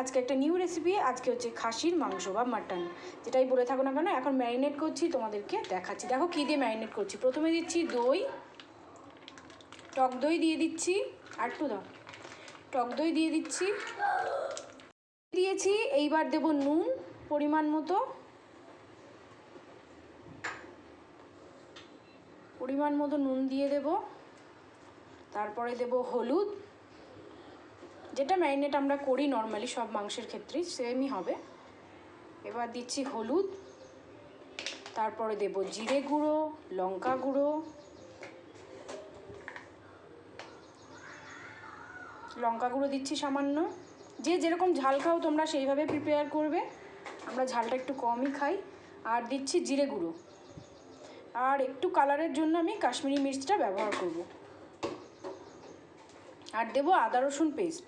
আজকে একটা new recipe আজকে হচ্ছে খাসির মাংস বা মাটন যেটাই বলে থাকো না কেন, এখন ম্যারিনেট করছি, তোমাদেরকে দেখাচ্ছি। দেখো কী দিয়ে ম্যারিনেট করছি? প্রথমে দিচ্ছি দই, টক দই দিয়ে দিচ্ছি, আর একটু দাও। টক দই দিয়ে দিচ্ছি। দিয়েছি, এইবার দেব নুন, পরিমাণ মতো। পরিমাণ মতো নুন দিয়ে দেব। তারপরে দেব হলুদ। যেটা ম্যারিনেট আমরা করি নর্মালি সব মাংসের ক্ষেত্রেই সেমই হবে। এবার দিচ্ছি হলুদ, তারপরে দেব জিরে গুঁড়ো, লঙ্কা গুঁড়ো। লঙ্কা গুঁড়ো দিচ্ছি সামান্য। যে যেরকম ঝাল খাও তোমরা সেইভাবে প্রিপেয়ার করবে। আমরা ঝালটা একটু কমই খাই। আর দিচ্ছি জিরে গুঁড়ো। আর একটু কালারের জন্য আমি কাশ্মীরি মির্চটা ব্যবহার করব। আর দেবো আদা রসুন পেস্ট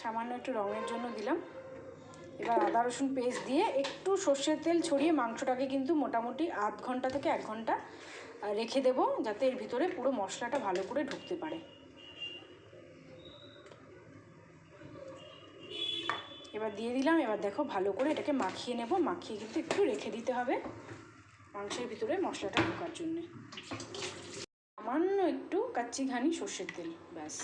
সামান্য একটু রঙের জন্য দিলাম। এবার আদা রসুন পেস্ট দিয়ে একটু সর্ষের তেল ছড়িয়ে মাংসটাকে কিন্তু মোটামুটি আধ ঘণ্টা থেকে এক ঘণ্টা রেখে দেবো যাতে এর ভিতরে পুরো মশলাটা ভালো করে ঢুকতে পারে। এবার দিয়ে দিলাম, এবার দেখো ভালো করে এটাকে মাখিয়ে নেব। মাখিয়ে কিন্তু একটু রেখে দিতে হবে। মাংসের ভিতরে মশলাটা ঢোকার জন্যে। সামান্য একটু কাচ্চি ঘানি সর্ষের তেল, ব্যাস।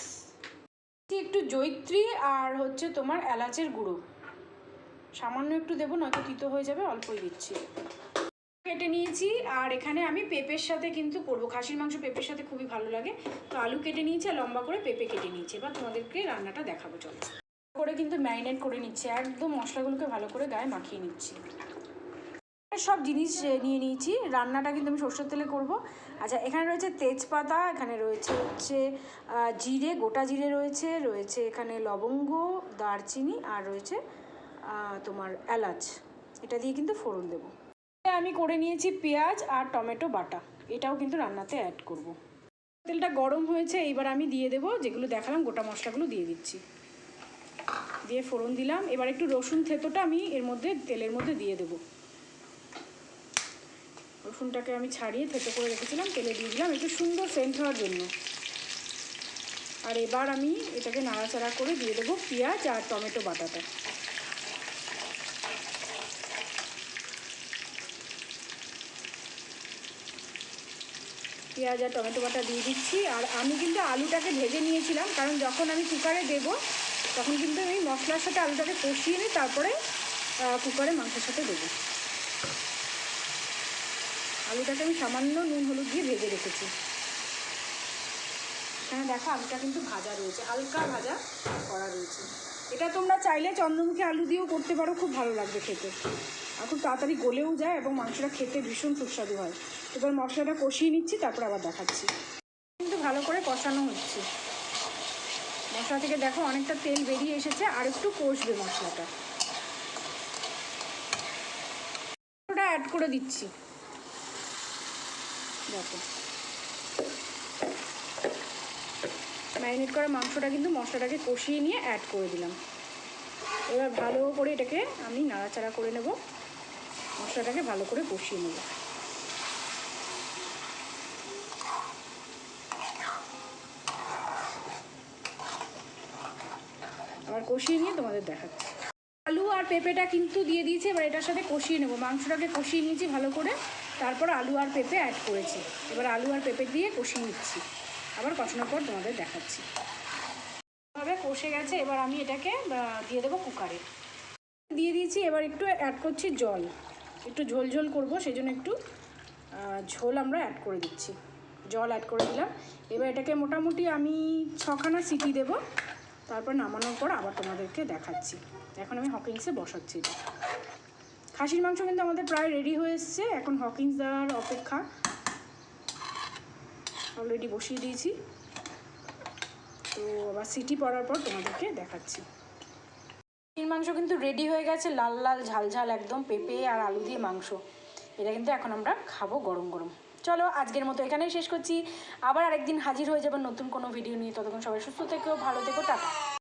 একটু জৈত্রী আর হচ্ছে তোমার এলাচের গুঁড়ো। সামান্য একটু দেবো, নয়তো তিতো হয়ে যাবে, অল্পই দিচ্ছি। কেটে নিয়েছি, আর এখানে আমি পেঁপের সাথে কিন্তু করব। খাসির মাংস পেঁপের সাথে খুবই ভালো লাগে। তো আলু কেটে নিয়েছি আর লম্বা করে পেঁপে কেটে নিয়েছি। এবার তোমাদেরকে রান্নাটা দেখাবো, চলো। করে কিন্তু ম্যারিনেট করে নিচ্ছি। একদম মশলাগুলোকে ভালো করে গায়ে মাখিয়ে নিচ্ছি। সব জিনিস নিয়ে নিয়েছি। রান্নাটা কিন্তু আমি সর্ষের তেলে করব। আচ্ছা এখানে রয়েছে তেজপাতা, এখানে রয়েছে হচ্ছে জিরে, গোটা জিরে রয়েছে রয়েছে এখানে লবঙ্গ, দারচিনি আর রয়েছে তোমার এলাচ। এটা দিয়ে কিন্তু ফোড়ন দেবো। আমি করে নিয়েছি পেঁয়াজ আর টমেটো বাটা। এটাও কিন্তু রান্নাতে অ্যাড করব। তেলটা গরম হয়েছে, এইবার আমি দিয়ে দেবো যেগুলো দেখালাম, গোটা মশলাগুলো দিয়ে দিচ্ছি। দিয়ে ফোড়ন দিলাম। এবার একটু রসুন থেতোটা আমি এর মধ্যে, তেলের মধ্যে দিয়ে দেবো। রসুনটাকে আমি ছাড়িয়ে থেতো করে রেখেছিলাম, তেলে দিয়ে দিলাম, একটু সুন্দর সেন্ট হওয়ার জন্য। আর এবার আমি এটাকে নাড়াচাড়া করে দিয়ে দেবো পেঁয়াজ আর টমেটো বাটাটা। পেঁয়াজ আর টমেটো বাটা দিয়ে দিচ্ছি, আর আমি কিন্তু আলুটাকে ভেজে নিয়েছিলাম, কারণ যখন আমি কুকারে দেব, তখন কিন্তু আমি মশলার সাথে আলুটাকে কষিয়ে নিই তারপরে কুকারে মাংসের সাথে দেবো। আলুটাকে আমি সামান্য নুন, হলুদ দিয়ে ভেজে রেখেছি। এখানে দেখো আলুটা কিন্তু ভাজা রয়েছে, হালকা ভাজা করা রয়েছে। এটা তোমরা চাইলে চন্দ্রমুখী আলু দিয়েও করতে পারো, খুব ভালো লাগবে খেতে। আর খুব তাড়াতাড়ি গলেও যায় এবং মাংসটা খেতে ভীষণ সুস্বাদু হয়। এবার মশলাটা কষিয়ে নিচ্ছি, তারপর আবার দেখাচ্ছি। কিন্তু ভালো করে কষানো হচ্ছে। মশলা থেকে দেখো অনেকটা তেল বেরিয়ে এসেছে, আর একটু কষবে মশলাটা। ওটা অ্যাড করে দিচ্ছি। দেখো। ম্যারিনেট করা মাংসটা কিন্তু মশলাটাকে কষিয়ে নিয়ে অ্যাড করে দিলাম। এবার ভালো করে এটাকে আমি নাড়াচাড়া করে নেব। মশলাটাকে ভালো করে কষিয়ে নেব। আবার কষিয়ে নিয়ে তোমাদের দেখাচ্ছি। পেঁপেটা কিন্তু দিয়ে দিয়েছি, এবার এটার সাথে কষিয়ে নেব। মাংসটাকে কষিয়ে নিয়েছি ভালো করে, তারপর আলু আর পেঁপে অ্যাড করেছি। এবার আলু আর পেঁপে দিয়ে কষিয়ে নিচ্ছি। আবার কষানোর পর তোমাদের দেখাচ্ছি। ভাবে কষে গেছে, এবার আমি এটাকে দিয়ে দেবো কুকারে। দিয়ে দিয়েছি, এবার একটু অ্যাড করছি জল। একটু ঝোল ঝোল করব সেই জন্য একটু ঝোল আমরা অ্যাড করে দিচ্ছি। জল অ্যাড করে দিলাম। এবার এটাকে মোটামুটি আমি ছখানা সিটি দেবো। তারপর নামানোর পর আবার তোমাদেরকে দেখাচ্ছি। এখন আমি হকিংসে বসাচ্ছি খাসির মাংস কিন্তু আমাদের প্রায় রেডি হয়ে এসছে। এখন হকিংস দেওয়ার অপেক্ষা। অলরেডি বসিয়ে দিয়েছি। তো আবার সিটি পড়ার পর তোমাদেরকে দেখাচ্ছি। খাসির মাংস কিন্তু রেডি হয়ে গেছে। লাল লাল, ঝাল ঝাল একদম পেঁপে আর আলু দিয়ে মাংস। এটা কিন্তু এখন আমরা খাব গরম গরম। চলো, আজকের মতো এখানেই শেষ করছি। আবার আরেকদিন হাজির হয়ে যাবেন নতুন কোনো ভিডিও নিয়ে। ততক্ষণ সবাই সুস্থ থেকেও ভালো থেকো, টাটা।